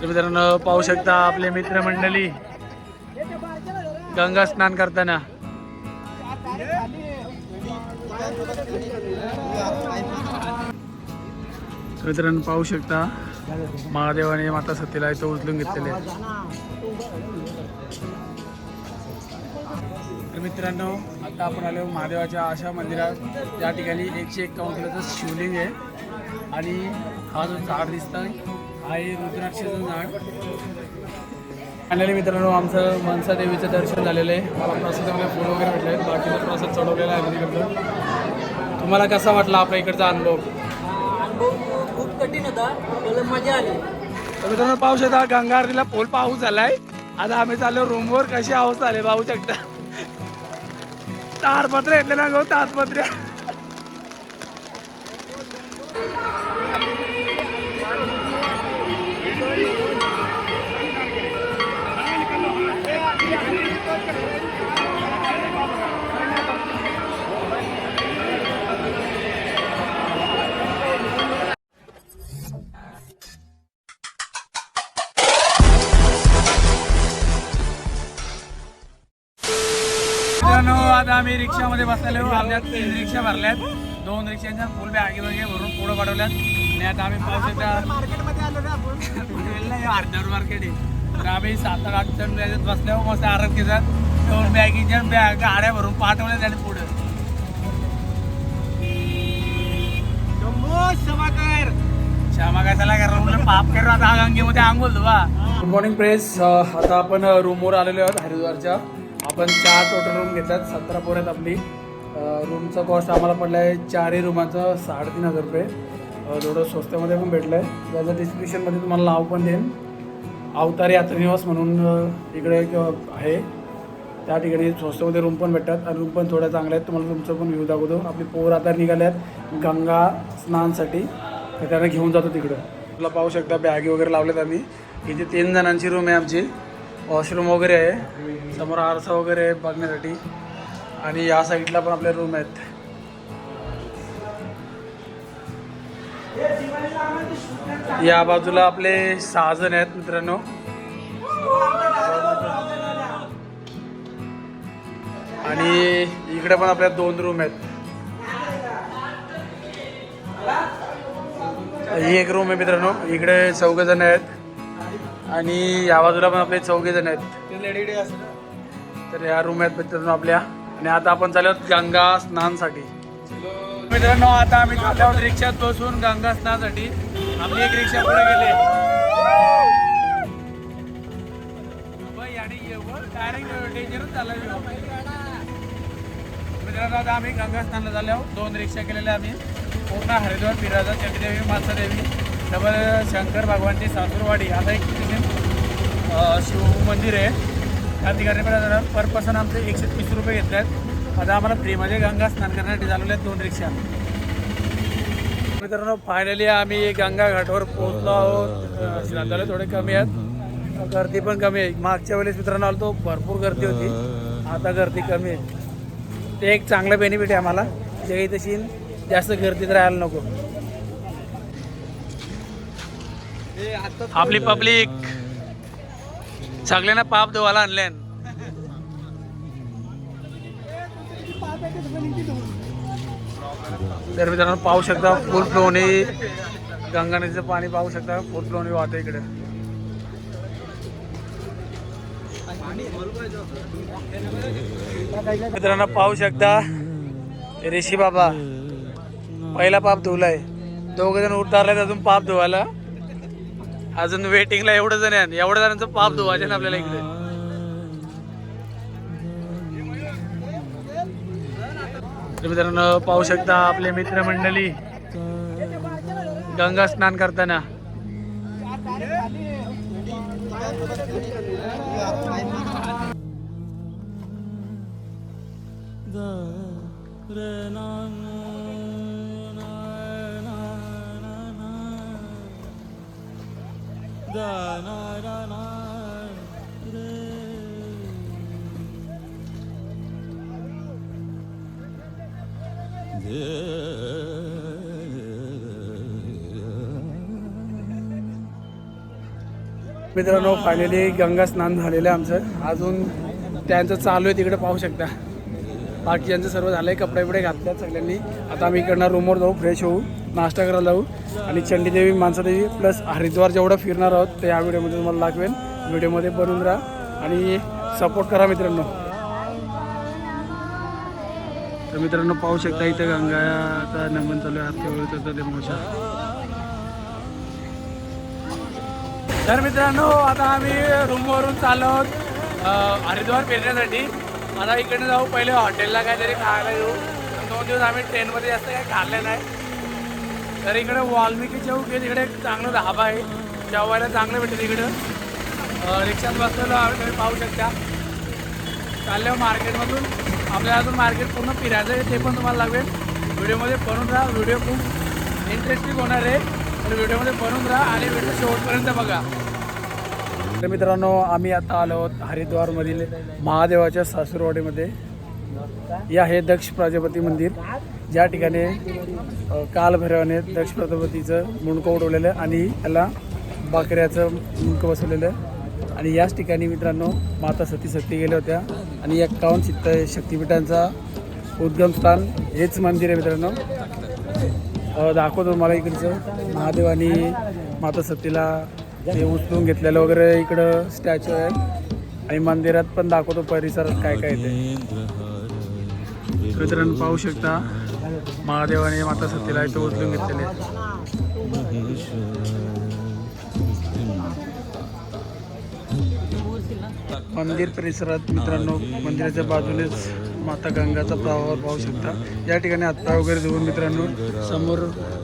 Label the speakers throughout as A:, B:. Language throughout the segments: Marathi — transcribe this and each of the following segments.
A: तर मित्रांनो पाहू शकता आपले मित्रमंडळी गंगा स्नान करताना. मित्रांनो पाहू शकता महादेवाने माता सतीला इथं उचलून घेतलेले. तर मित्रांनो आता आपण आलो महादेवाच्या अशा मंदिरात. या ठिकाणी एकशे एक्कावन्न किलोचं शिवलिंग आहे. आणि हा जो झाड दिसतोय हा आहे रुद्राक्षाचं झाड. आणि मित्रांनो आमचं मनसा देवीचं दर्शन झालेलं आहे. मला प्रसादामध्ये फूल वगैरे भेटले आहेत बाकीचा प्रसाद चढवलेला आहे तिकडचं तुम्हाला कसा वाटला आपल्या इकडचा अनुभव?
B: अनुभव खूप कठीण होता मला मजा आली.
A: तर मित्रांनो पाहू शकता गंगा आरतीला पोल पाऊस झालाय. आता आम्ही चाललो रूमवर. कशी अवस्था आली पाहू शकता तारपत्र येतले ना गो तारपत्र्या. मित्रांनो आता आम्ही रिक्षामध्ये बसलेलो आमच्यात तीन रिक्षा भरल्यात. दोन रिक्षांच्या फुल बॅगे वगैरे भरून पुढं पाठवल्यात आणि आता आम्ही
B: आपण
A: अर्ध्यावर मार्केट आहे. तर आम्ही सात आठ जण याच्यात बसल्यावर मस्त आराम केला दोन बॅगीच्या बॅग गाड्या भरून पाठवल्या आणि पुढं. श्यामा काय चला करा म्हणलं पाप कर आता गंगेमध्ये आंघोल धुवा. गुड मॉर्निंग प्रेस आता आपण रूमवर आलेलो आहोत हरिद्वारच्या. आपण चार टोटल रूम घेतात सतरा पोऱ्यात आपली. रूमचा कॉस्ट आम्हाला पडला आहे चारही रूमाचं साडेतीन हजार रुपये. थोडं स्वस्तामध्ये पण भेटलं आहे त्याचं डिस्क्रिप्शनमध्ये तुम्हाला नाव पण देईन. अवतार यात्रेनिवास म्हणून इकडे एक आहे. त्या ठिकाणी स्वस्तामध्ये रूम पण भेटतात आणि रूम पण थोड्या चांगल्या आहेत. तुम्हाला तुमचं पण व्ह्यू दाखवतो. आपली पोर आता निघाल्यात गंगा स्नानसाठी. तर त्यांना घेऊन जातो तिकडं. तुला पाहू शकता बॅगी वगैरे लावल्यात आम्ही. इथे तीन जणांची रूम आहे आमची. वॉशरूम वगैरे आहे. समोर आरसा वगैरे आहे बघण्यासाठी. आणि या साईडला पण आपल्या रूम आहेत. या बाजूला आपले सहा जण आहेत मित्रांनो. आणि इकडे पण आपल्या दोन रूम आहेत. ही एक रूम आहे मित्रांनो. इकडे चौघ जण आहेत. आणि या बाजूला पण आपले चौघे जण आहेत. तर या रूम आहेत मित्रांनो आपल्या. आणि आता आपण चाललो आहोत गंगा स्नानसाठी. मित्रांनो आता आम्ही चाललो रिक्षात बसून गंगा स्नानासाठी आपली एक रिक्षा पुढे गेले. मित्रांनो आता आम्ही गंगा स्नानला झालो दोन रिक्षा केलेल्या आम्ही. पूर्ण हरिद्वार फिरायचा चंडीदेवी मासादेवी डबल शंकर भगवानची सासूरवाडी आता एक शिव मंदिर आहे. त्या ठिकाणी पण पर पर्सन आमचे एकशे तीस रुपये घेतले आहेत. आता आम्हाला फ्रीमध्ये गंगा स्नान करण्यासाठी चालवले आहेत दोन रिक्षा. मित्रांनो फायनली आम्ही गंगा घाटावर पोहोचलो आहोत. अं, थोडे कमी आहेत. गर्दी पण कमी आहे. मागच्या वेळेस मित्रांनो आलो तो भरपूर गर्दी होती. आता गर्दी कमी आहे. ते एक चांगलं बेनिफिट आहे आम्हाला. जे तशी. जास्त गर्दीत राहायला नको. आपली पब्लिक सगळ्यांना पाप धुवायला आणल्यान तर मित्रांनो पाहू शकता फुल फ्लोने गंगा नदीचं पाणी पाहू शकता फुल फ्लोने वाहतं इकडे. मित्रांनो पाहू शकता ऋषी बाबा पहिला पाप धुवलाय. दोघ जण उतारलाय अजून पाप धुवायला. अजून वेटिंगला एवढं जण आहे एवढ्या जणांचं पाप धुवायचे ना आपल्याला इकडे. मित्रांनो पाहू शकता आपले मित्रमंडळी गंगा स्नान करताना. the मित्रांनो फायनली गंगा स्नान झालेलं आहे आमचं. अजून त्यांचं चालू आहे तिकडे पाहू शकता. बाकीच्यांचं सर्व झालं आहे कपडे बिपडे घातल्यात सगळ्यांनी. आता आम्ही इकडनं रूमवर जाऊ फ्रेश होऊ नाश्ता करायला जाऊ. आणि चंडीदेवी मानसादेवी प्लस हरिद्वार जेवढं फिरणार आहोत ते या व्हिडिओमध्ये तुम्हाला दाखवेन. व्हिडिओमध्ये बनवून राहा आणि सपोर्ट करा मित्रांनो. तर मित्रांनो पाहू शकता इथं गंगाचा नमन चालू आहे आरती वगैरे ते तर मित्रांनो आता आम्ही रूमवरून चाललो हरिद्वार फिरण्यासाठी. मला इकडे जाऊ पहिले हॉटेलला काहीतरी खायला येऊ. दोन दिवस आम्ही ट्रेनमध्ये जास्त काही खाल्लं नाही. तर इकडे वाल्मिकी चौक आहे तिकडे एक चांगलं धाबा आहे. जेवायला चांगलं भेटेल तिकडं रिक्षात बसलेलो आम्ही तुम्ही पाहू शकता. चालल्या मार्केटमधून. आपल्याला अजून मार्केट पूर्ण फिरायचं आहे ते पण तुम्हाला लागेल. व्हिडिओमध्ये बनून राहा. व्हिडिओ खूप इंटरेस्टिंग होणार आहे. तर व्हिडिओमध्ये बनवून राहा आणि व्हिडिओ शेवटपर्यंत बघा. तर मित्रांनो आम्ही आता आलो आहोत हरिद्वारमधील महादेवाच्या सासूरवाडीमध्ये. हे आहे दक्ष प्रजापती मंदिर. ज्या ठिकाणी कालभैरवाने दक्ष प्रजापतीचं मुंडकं उडवलेलं आहे आणि त्याला बाकऱ्याचं मुंडकं बसवलेलं. आहे आणि याच ठिकाणी मित्रांनो माता सती सती गेल्या होत्या. आणि एक्कावन्न चित्त शक्तिपीठांचा उद्गम स्थान हेच मंदिर आहे मित्रांनो. दाखवतो मला इकडचं. महादेव आणि माता सतीला ते उचलून घेतलेलं वगैरे इकडं स्टॅच्यू आहे. आणि मंदिरात पण दाखवतो परिसरात काय काय ते. मित्रांनो पाहू शकता. महादेवाने माता सतीला इथं उचलून घेतलेले. मंदिर परिसरात मित्रांनो मंदिराच्या बाजूनेच माता गंगाचा प्रवाह पाहू शकता. या ठिकाणी आत्ता वगैरे जाऊन मित्रांनो समोर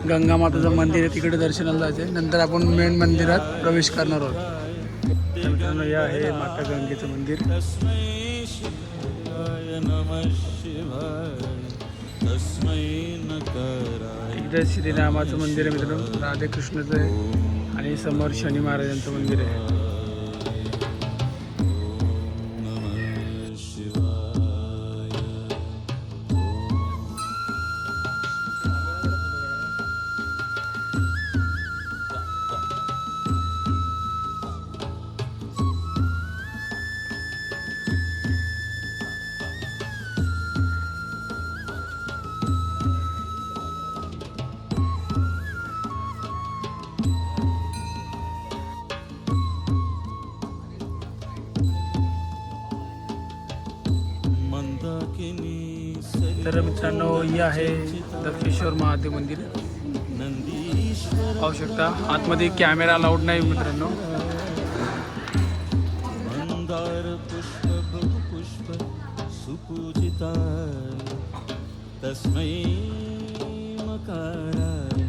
A: गंगा माताचं मंदिर आहे तिकडे दर्शनाला जायचं आहे. नंतर आपण मेन मंदिरात प्रवेश करणार आहोत. मित्रांनो हे आहे माता गंगेचं मंदिर. इकडे श्रीरामाचं मंदिर आहे मित्रांनो राधे कृष्णाचं आहे आणि समोर शनी महाराजांचं मंदिर आहे. तर मित्रांनो ही आहे दक्षेश्वर महादेव मंदिर. पाहू शकता आतमध्ये कॅमेरा अलाउड नाही मित्रांनो.
C: मंदार पुष्प बहु पुष्प सुपूजिता तस्मै मकाराय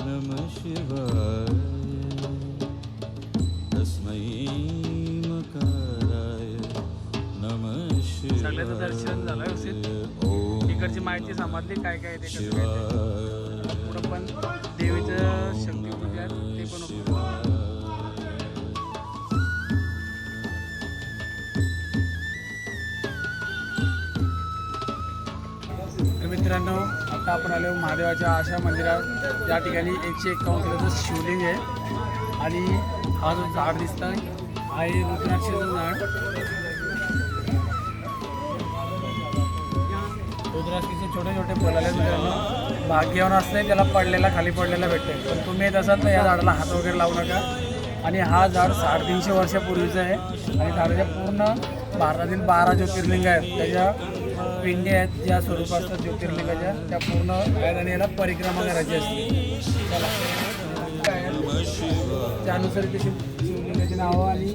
C: नमः शिवाय. तस्मै मकाराय नमः
A: सगळ्याचं दर्शन झालं
C: तिकडची
A: इकडची माहिती समजली काय काय आहे ते कसं काय ते. पुढं पण देवीचं शक्तिपूजा ते पण होतं. तर मित्रांनो आता आपण आलो महादेवाच्या आशा मंदिरात या ठिकाणी एकशे एकावन्न किलोचं शिवलिंग आहे आणि हा जो झाड दिसतोय हा आहे रुद्राक्षाचं झाड रुद्राक्षीचे छोटे छोटे फुलाले मित्रांनो भाग्यवान असते त्याला पडलेला खाली पडलेला भेटते पण तुम्ही येत असाल तर या झाडाला हात वगैरे लावू नका. आणि हा झाड साडेतीनशे वर्षापूर्वीचं आहे. आणि झाडाच्या पूर्ण भारतातील बारा ज्योतिर्लिंग आहेत. त्याच्या पिंडी आहेत ज्या स्वरूपात ज्योतिर्लिंगाच्या त्या पूर्ण आहेत आणि याला परिक्रमा करायची असते. त्यानुसार त्याची शिवलिंगाची नावं आणि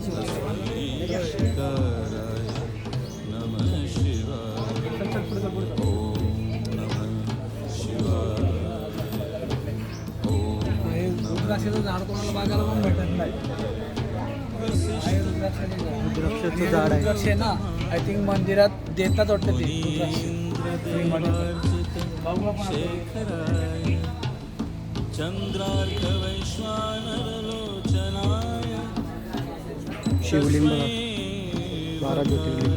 A: रुद्राक्षाचं झाड कोणाला बघायला पण भेटत नाही झाड.
B: आहे.
A: ना आय थिंक मंदिरात देतात वाटतं ते आता.
C: चंद्रार्कवैश्वानरलोचनाय
B: शिवलिंग बारा ज्योतिर्लिंग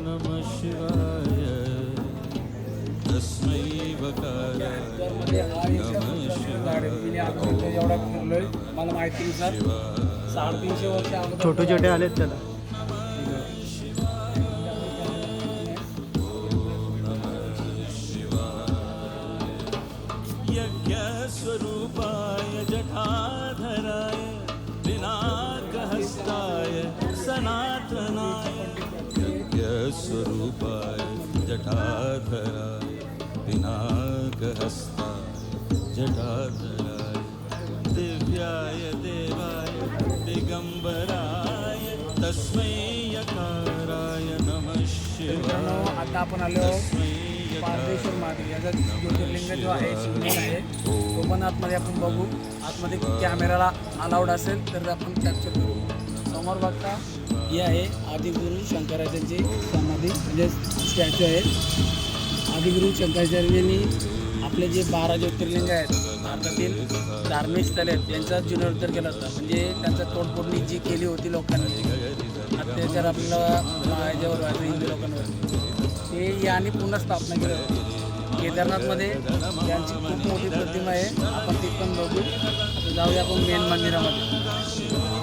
C: नमः शिवाय
A: आजपर्यंत एवढा फिरलोय मला माहितीनुसार साडेतीनशे वर्ष अगोदर
B: छोटे छोटे आलेत त्याला.
C: यज्ञस्वरूपाय जठाधराय पिनाकहस्ताय सनातनाय। यज्ञस्वरूपाय जठाधराय पिनाकहस्ताय जटाधराय दिव्याय देवाय दिगंबराय तस्मै यकाराय नमः शिवाय।
A: आता आपण आलो पारदेश्वर महादेव याचा ज्योतिर्लिंग जो आहे शिवलिंग आहे. तो पण आतमध्ये आपण बघू आतमध्ये कॅमेराला अलाउड असेल तर आपण कॅप्चर करू. समोर बघता ही आहे आदिगुरु शंकराचार्यांची समाधी म्हणजे स्टॅच्यू आहे. आदिगुरु शंकराचार्यांनी आपले जे बारा ज्योतिर्लिंग आहेत भारतातील धार्मिक स्थळे आहेत यांचा जीर्णोद्धार केला होता. म्हणजे त्यांचा तोडफोडणी जी केली होती लोकांनी अत्याचार आपल्याला याच्यावर व्हायचं हिंदू लोकांवर. ते याने पुन्हा स्थापना केलं केदारनाथमध्ये त्यांची खूप मोठी प्रतिमा आहे. आपण ती पण बघू. जाऊया आपण मेन मंदिरामध्ये.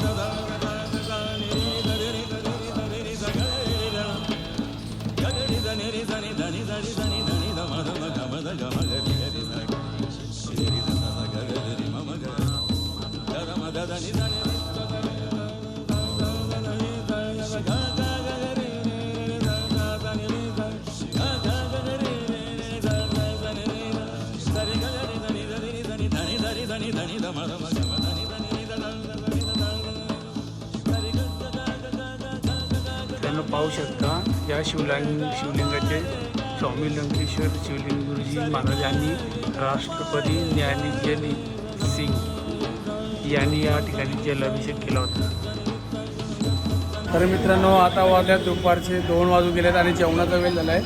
A: पाहू शकता. या शिवलिंग शिवलिंगाचे स्वामी लंकेश्वर शिवलिंग गुरुजी महाराजांनी राष्ट्रपती ज्ञानेश्वरी सिंग यांनी या ठिकाणी जलाभिषेक केला होता. तर मित्रांनो आता वाजल्यात दुपारचे दोन वाजून गेलेत आणि जेवणाचा वेळ झाला आहे.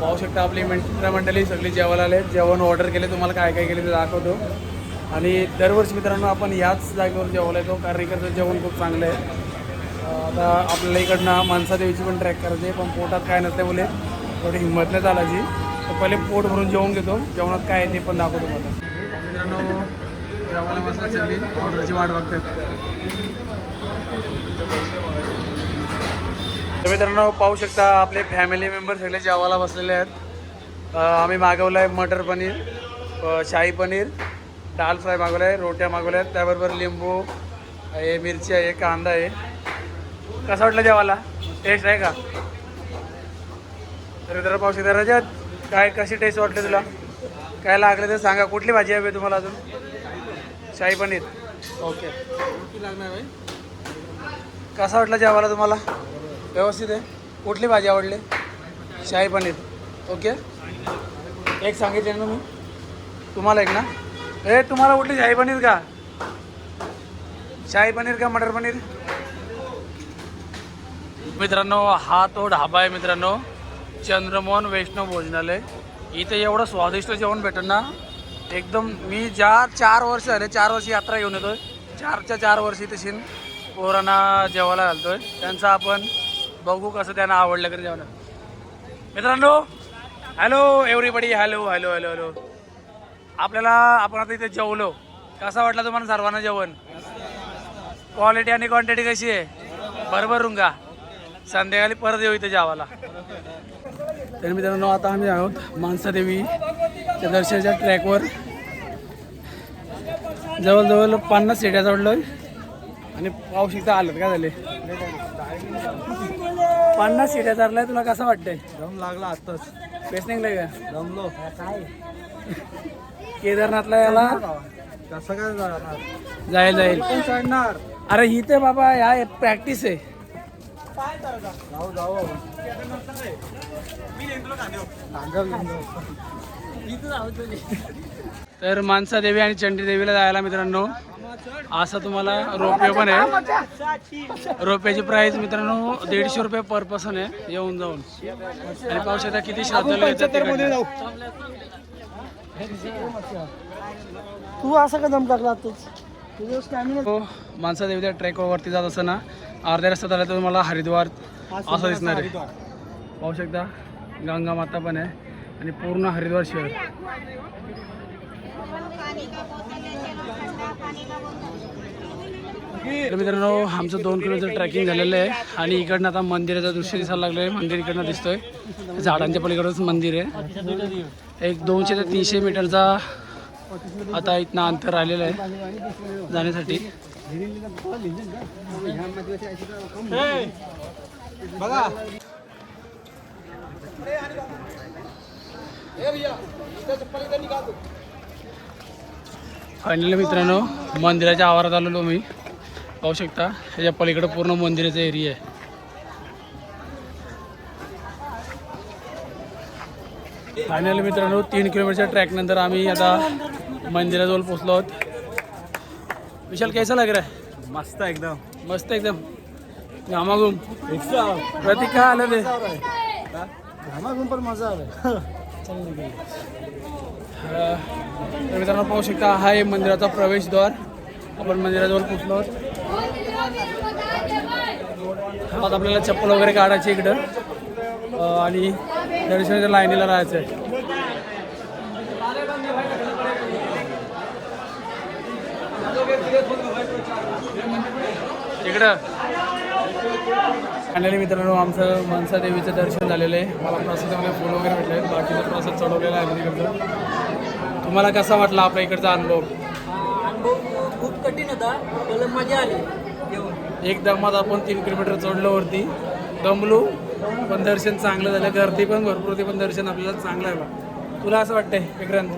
A: पाहू शकता आपली मित्रमंडळी सगळी जेवायला आले जेवण ऑर्डर केले. तुम्हाला काय काय केले ते दाखवतो. आणि दरवर्षी मित्रांनो आपण याच जागेवर जेवायला येतो. कारण इकडचं जेवण खूप चांगलं आहे. आता आपल्याला इकडनं माणसादेवीची पण ट्रॅक करायची आहे पण पोटात काय नसते बोले. थोडी हिंमत नाही चालायची. तर पहिले पोट भरून जेवून घेतो. जेवणात काय आहे ते पण दाखवतो मला मित्रांनो जेवायला मसाला सगळी ऑर्डरची वाट बघतात तर मित्रांनो पाहू शकता आपले फॅमिली मेंबर सगळे जेवायला बसलेले आहेत. आम्ही मागवलं आहे मटर पनीर शाही पनीर दाल फ्राय मागवलं आहे रोट्या मागवल्या आहेत त्याबरोबर लिंबू आहे मिरची आहे कांदा आहे. कसं वाटलं जेवायला? टेस्ट आहे का? तर मित्रांनो पाहू शकता रजत काय कशी टेस्ट वाटली तुला? काय लागलं ते सांगा. कुठली भाजी हवी आहे तुम्हाला अजून? शाही पनीर. ओके कसा वाटलं जेवायला तुम्हाला? व्यवस्थित आहे? कुठली भाजी आवडली? शाही पनीर. ओके एक सांगितले ना मी? तुम्हाला एक ना? ए तुम्हाला कुठली शाही पनीर का? शाही पनीर का मटर पनीर? मित्रांनो हा तो ढाबा आहे मित्रांनो. चंद्रमोहन वैष्णव भोजनालय. इथे एवढं स्वादिष्ट जेवण भेटेल ना एकदम मी ज्या चार वर्ष झाले चार वर्ष यात्रा घेऊन येतोय. चारच्या चार वर्षी तशी पोरांना जेवायला घालतोय. त्यांचं आपण बघू कसं त्यांना आवडलं का जेवण. मित्रांनो hello everybody hello hello hello hello. आपल्याला आपण आता इथे जेवलो. कसा वाटला तुम्हाला सर्वांना जेवण? क्वालिटी आणि क्वांटिटी कशी आहे? बरोबर रुंगा. संध्याकाळी परत येऊ इथे जेवायला तर मित्रांनो आता आम्ही आहोत मानसादेवीच्या दर्शनाच्या ट्रॅकवर. जवळजवळ पन्नास सीट्या चढलोय. आणि पाऊस इथं आलं काय झाले? पन्नास सीट्या चढलाय तुला कसं वाटतंय?
B: दम लागला आताच
A: बेस निघलंय का?
B: दमलो. काय
A: केदारनाथला याला
B: कसं काय जाणार?
A: जाईल जाईल. अरे इथे बाबा या प्रॅक्टिस आहे. तर मानसा देवी आणि चंडी देवीला जायला मित्रांनो असं तुम्हाला रोपवे पण आहे. रोप्याची प्राइस मित्रांनो दीडशे रुपये पर पर्सन आहे. येऊन जाऊन. आणि पाहू शकता किती श्रद्धालू येतात.
B: तू असं का दम टाकला आताच तुझं स्टॅमिना
A: हो मानसा देवीच्या ट्रेकवरती जात असताना अर्ध्या रस्त्यात आला तर तुम्हाला हरिद्वार असं दिसणार आहे. पाहू शकता गंगा माता पण आहे आणि पूर्ण हरिद्वार शहर तर मित्रांनो आमचं दोन किलोमीटर ट्रॅकिंग झालेलं आहे आणि इकडनं आता मंदिराचं दृश्य दिसायला लागलं आहे मंदिर इकडनं दिसतोय. झाडांच्या पलीकडंच मंदिर आहे. एक दोनशे ते तीनशे मीटरचा आता इथनं अंतर राहिलेलं आहे जाण्यासाठी. फायनली मित्रांनो मंदिराच्या आवारात आलेलो मी. पाहू शकता ह्याच्या पलीकडे पूर्ण मंदिराचा एरिया आहे. फायनली मित्रांनो तीन किलोमीटरच्या ट्रॅक नंतर आम्ही आता मंदिराजवळ पोचलो आहोत. विशाल कैसा लग रहा है?
C: मस्त एकदम।
A: मस्त एकदम। घामाघूम। प्रतीक काय आलं ते
B: घामाघूम पण मजा आला
A: मित्रांनो पाहू शकता हा आहे मंदिराचा प्रवेशद्वार. आपण मंदिराजवळ पोचलो आहोत. आता आपल्याला चप्पल वगैरे काढायची इकडं. आणि दर्शनाच्या लाईनीला राहायचं आहे इकडं. फायनली मित्रांनो आमचं मनसा देवीचं दर्शन झालेलं आहे. मला प्रसादामध्ये फुल वगैरे भेटले आहेत बाकीचा प्रसाद चढवलेला आहे तिकडचं. तुम्हाला कसा वाटला आपल्या इकडचा अनुभव?
B: अनुभव खूप कठीण होता मला मजा आली. येऊन.
A: एकदम आता आपण तीन किलोमीटर चढलो वरती. दमलो पण दर्शन चांगलं झालं. गर्दी पण भरपूर होती पण दर्शन आपल्याला चांगलं आहे बा तुला असं वाटतंय विक्रांत?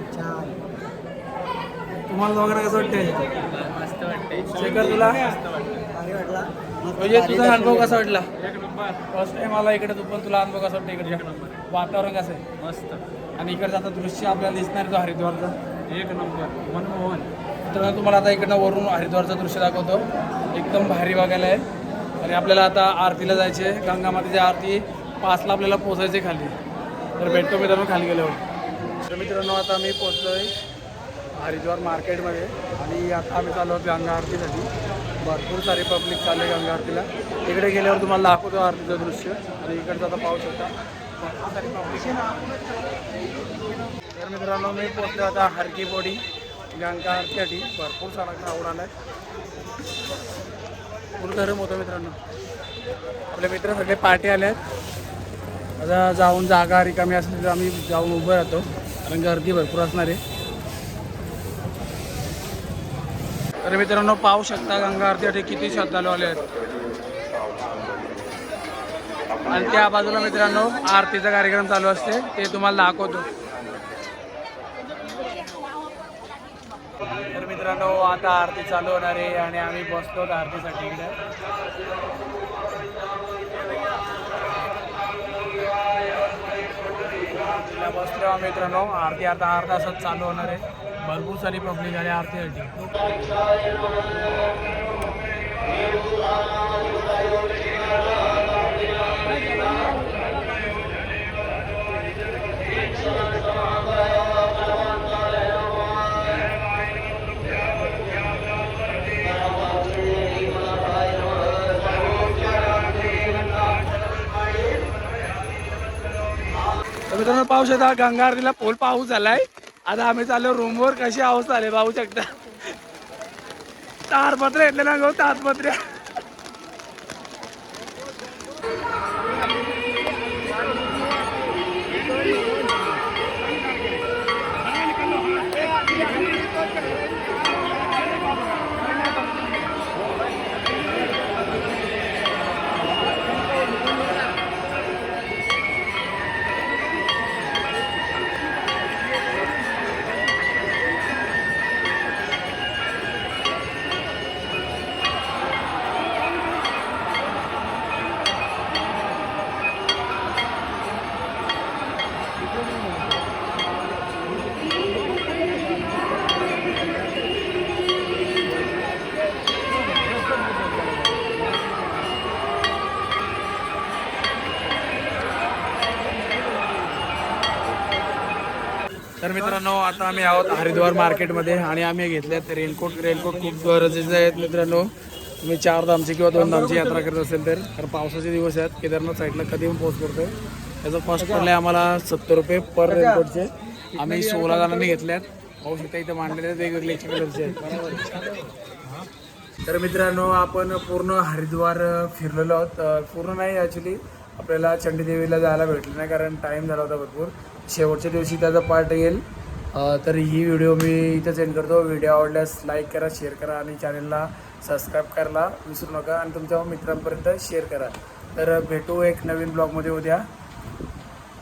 A: तुम्हाला वगैरे कसं वाटतंय?
B: मस्त वाटते
A: शेखर तुला? म्हणजे तुझा अनुभव कसा वाटला? फर्स्ट टाइम आला इकडे तू पण तुला अनुभव कसा वाटतं इकडे वातावरण कसं आहे?
C: मस्त.
A: आणि इकडचं आता दृश्य आपल्याला दिसणार आहे तो हरिद्वारचा.
C: एक नंबर. मनमोहन.
A: तर तुम्हाला आता इकडनं वरून हरिद्वारचं दृश्य दाखवतो. एकदम भारी बघायला आहे. आणि आपल्याला आता आरतीला जायचे आहे. गंगा मातेची आरती पाचला आपल्याला पोचायचे खाली. तर भेटतो मित्रांनो खाली गेल्यावर. तर मित्रांनो आता मी पोचलो आहे हरिद्वार मार्केटमध्ये आणि आता आम्ही चाललो आहोत गंगा आरतीसाठी. भरपूर सारी पब्लिक चालले गंगा आरतीला. इकडे गेल्यावर तुम्हाला दाखवतो आरतीचं दृश्य. आणि इकडचं आता पाहू शकता भरपूर सारी पब्लिक तर मित्रांनो मी पोचलो आता हरकी पोडी गंगा आरतीसाठी. भरपूर सारा क्राऊड आला आहे पूर्ण धर्म होतं मित्रांनो. आपले मित्र सगळे पार्टी आले आहेत आता जाऊन जागा रिकामी असली तर आम्ही जाऊन उभं राहतो. कारण गर्दी भरपूर असणार आहे. तर मित्रांनो पाहू शकता गंगा आरतीसाठी किती श्रद्धाळू आले आहेत. आणि त्या बाजूला मित्रांनो आरतीचा कार्यक्रम चालू असते. ते तुम्हाला दाखवतो. तर मित्रांनो आता आरती चालू होणार आहे आणि आम्ही बसलो आरतीसाठी इकडे. बसतो बसलो मित्रांनो आरती आता अर्धा तासात चालू होणार आहे. भरपूर सारी पब्लिक आली आरतीसाठी मित्रांनो पाऊस येतात गंगा आरतीला पोल पाऊस झालाय. आता आम्ही चाललो रूमवर कशी अवस्था आली पाहू शकता? तारपत्र येतले ना गो तारपत्र्या. तर मित्रांनो आता आम्ही आहोत हरिद्वार मार्केटमध्ये आणि आम्ही घेतल्यात रेनकोट. रेनकोट खूप गरजेचे आहेत मित्रांनो. तुम्ही चार धामची किंवा दोन धामची यात्रा करत असेल तर कारण पावसाचे दिवस आहेत केदारनाथ साईडला कधी पण पोहोच करतो त्याचं कॉस्ट पडलं आम्हाला सत्तर रुपये पर रेनकोटचे. आम्ही सोळा जणांनी घेतल्यात. पाहू शकता इथं मांडलेले आहेत वेगवेगळे कलरचे आहेत. तर मित्रांनो आपण पूर्ण हरिद्वार फिरलेलो आहोत. पूर्ण नाही ॲक्च्युली आपल्याला चंडीदेवीला जायला भेटलं नाही कारण टाईम झाला होता भरपूर. शेवटच्या दिवशी त्याचा पार्ट येईल. तर ही व्हिडिओ मी इथं सेंड करतो. व्हिडिओ आवडल्यास लाईक करा शेअर करा आणि चॅनलला सबस्क्राईब करायला विसरू नका. आणि तुमच्या मित्रांपर्यंत शेअर करा. तर भेटू एक नवीन ब्लॉगमध्ये उद्या.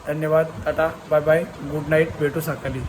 A: धन्यवाद. Tata. Bye bye good night भेटू सकाळी.